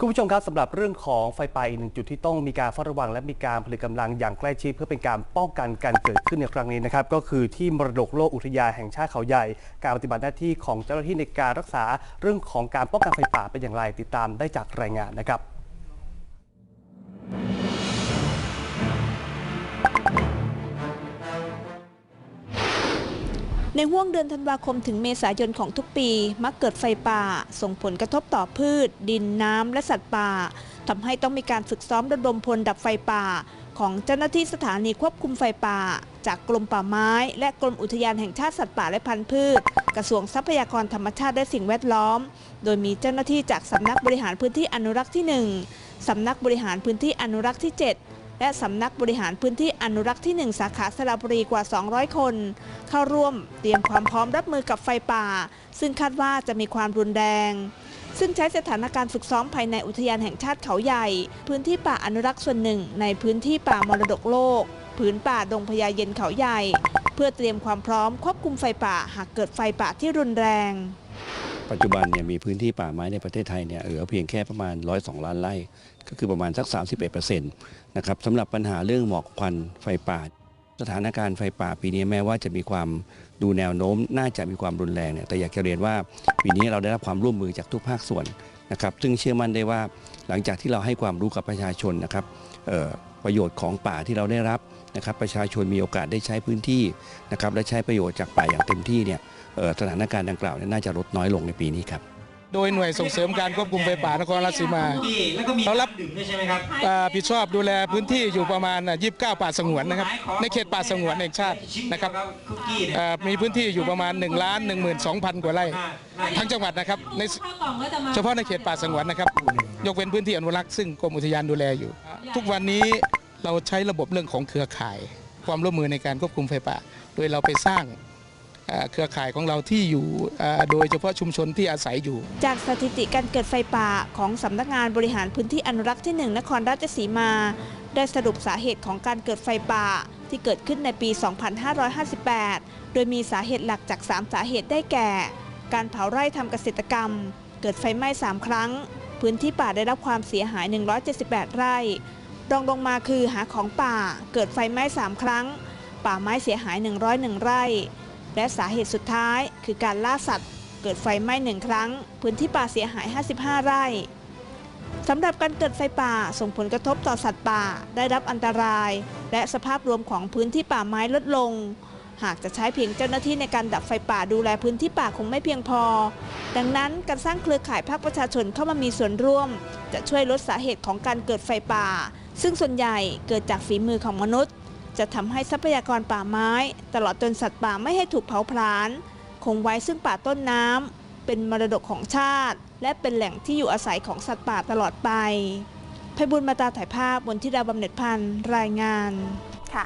คุณผู้ชมครับสำหรับเรื่องของไฟป่าอีกหนึ่งจุดที่ต้องมีการเฝ้าระวังและมีการผลิตกำลังอย่างใกล้ชิดเพื่อเป็นการป้องกันการเกิดขึ้นในครั้งนี้นะครับก็คือที่มรดกโลกอุทยานแห่งชาติเขาใหญ่ การปฏิบัติหน้าที่ของเจ้าหน้าที่ในการรักษาเรื่องของการป้องกันไฟป่าเป็นอย่างไรติดตามได้จากรายงานนะครับ ในห่วงเดือนธันวาคมถึงเมษายนของทุกปี มักเกิดไฟป่า ส่งผลกระทบต่อพืช ดินน้ำและสัตว์ป่าทำให้ต้องมีการฝึกซ้อมระดมพลดับไฟป่า ของเจ้าหน้าที่สถานีควบคุมไฟป่า จากกรมป่าไม้ และกรมอุทยานแห่งชาติสัตว์ป่าและพันธุ์พืช กระทรวงทรัพยากรธรรมชาติและสิ่งแวดล้อม โดยมีเจ้าหน้าที่จากสำนักบริหารพื้นที่อนุรักษ์ที่ 1สำนักบริหารพื้นที่อนุรักษ์ที่ 7 และสำนักบริหารพื้นที่อนุรักษ์ที่ 1 สาขาสระบุรีกว่า 200 คน เข้าร่วมเตรียมความพร้อมรับมือกับไฟป่า ซึ่งคาดว่าจะมีความรุนแรง ซึ่งใช้สถานการณ์ฝึกซ้อมภายในอุทยานแห่งชาติเขาใหญ่ พื้นที่ป่าอนุรักษ์ส่วนหนึ่ง ในพื้นที่ป่ามรดกโลก ผืนป่าดงพญาเย็นเขาใหญ่ เพื่อเตรียมความพร้อมควบคุมไฟป่าหากเกิดไฟป่าที่รุนแรง ปัจจุบันเนี่ยมีพื้นที่ป่าไม้ในประเทศไทยเนี่ยเหลือเพียงแค่ประมาณ 102 ล้านไร่ ก็คือประมาณสัก 31%นะครับสำหรับปัญหาเรื่องหมอกควันไฟป่า สถานการณ์ไฟป่าปีนี้แม้ว่าจะมีความดูแนวโน้ม น่าจะมีความรุนแรงเนี่ยแต่อยากจะเรียนว่าปีนี้เราได้รับความร่วมมือจากทุกภาคส่วนนะครับซึ่งเชื่อมั่นได้ว่าหลังจากที่เราให้ความรู้กับประชาชนนะครับ ประโยชน์ของป่าที่เราได้รับนะครับประชาชนมีโอกาสได้ใช้พื้นที่นะครับและใช้ประโยชน์จากป่าอย่างเต็มที่เนี่ยเอ่อสถานการณ์ดังกล่าวเนี่ยน่าจะลดน้อยลงในปีนี้ครับโดยหน่วยส่งเสริมการควบคุมไฟป่านครราชสีมาที่แล้วก็มีเขารับดื่มด้วยใช่ไหมครับอ่าผิดชอบดูแลพื้นที่อยู่ประมาณอะ29 ป่าสงวนนะครับในเขตป่าสงวนแห่งชาตินะครับคุกกี้เนี่ยอ่ามีพื้นที่อยู่ประมาณ1ล้าน1 2 0 0 0 กว่าไร่ทั้งจังหวัดนะครับในเฉพาะในเขตป่าสงวนนะครับยกเว้นพื้นที่อนุรักษ์ซึ่งกรมอุทยานดูแลอยู่ ทุกวันนี้ เราใช้ระบบเรื่องของเครือข่าย ความร่วมมือในการควบคุมไฟป่า โดยเราไปสร้างเครือข่ายของเราที่อยู่โดยเฉพาะชุมชนที่อาศัยอยู่ จากสถิติการเกิดไฟป่าของสำนักงานบริหารพื้นที่อนุรักษ์ที่ 1 นครราชสีมา ได้สรุปสาเหตุของการเกิดไฟป่าที่เกิดขึ้นในปี 2558 โดยมีสาเหตุหลักจาก 3 สาเหตุได้แก่ การเผาไร่ทำเกษตรกรรม เกิดไฟไหม้ 3 ครั้ง พื้นที่ป่าได้รับความเสียหาย 178 ไร่ รองลงมาคือหาของป่าเกิดไฟไหม้ 3 ครั้ง ป่าไม้เสียหาย 101 ไร่ และสาเหตุสุดท้ายคือการล่าสัตว์เกิดไฟไหม้หนึ่งครั้ง พื้นที่ป่าเสียหาย 55 ไร่สำหรับการเกิดไฟป่าส่งผลกระทบต่อสัตว์ป่าได้รับอันตราย และสภาพรวมของพื้นที่ป่าไม้ลดลง หากจะใช้เพียงเจ้าหน้าที่ในการดับไฟป่าดูแลพื้นที่ป่าคงไม่เพียงพอ ดังนั้นการสร้างเครือข่ายภาคประชาชนเข้ามามีส่วนร่วม จะช่วยลดสาเหตุของการเกิดไฟป่า ซึ่งส่วนใหญ่เกิดจากฝีมือของมนุษย์ จะทำให้ทรัพยากรป่าไม้ ตลอดจนสัตว์ป่าไม่ให้ถูกเผาผลาญคงไว้ซึ่งป่าต้นน้ำเป็นมรดกของชาติ และเป็นแหล่งที่อยู่อาศัยของสัตว์ป่าตลอดไปไพบุญมาตาถ่ายภาพบนทิดาบำเหน็จพันธ์รายงานค่ะ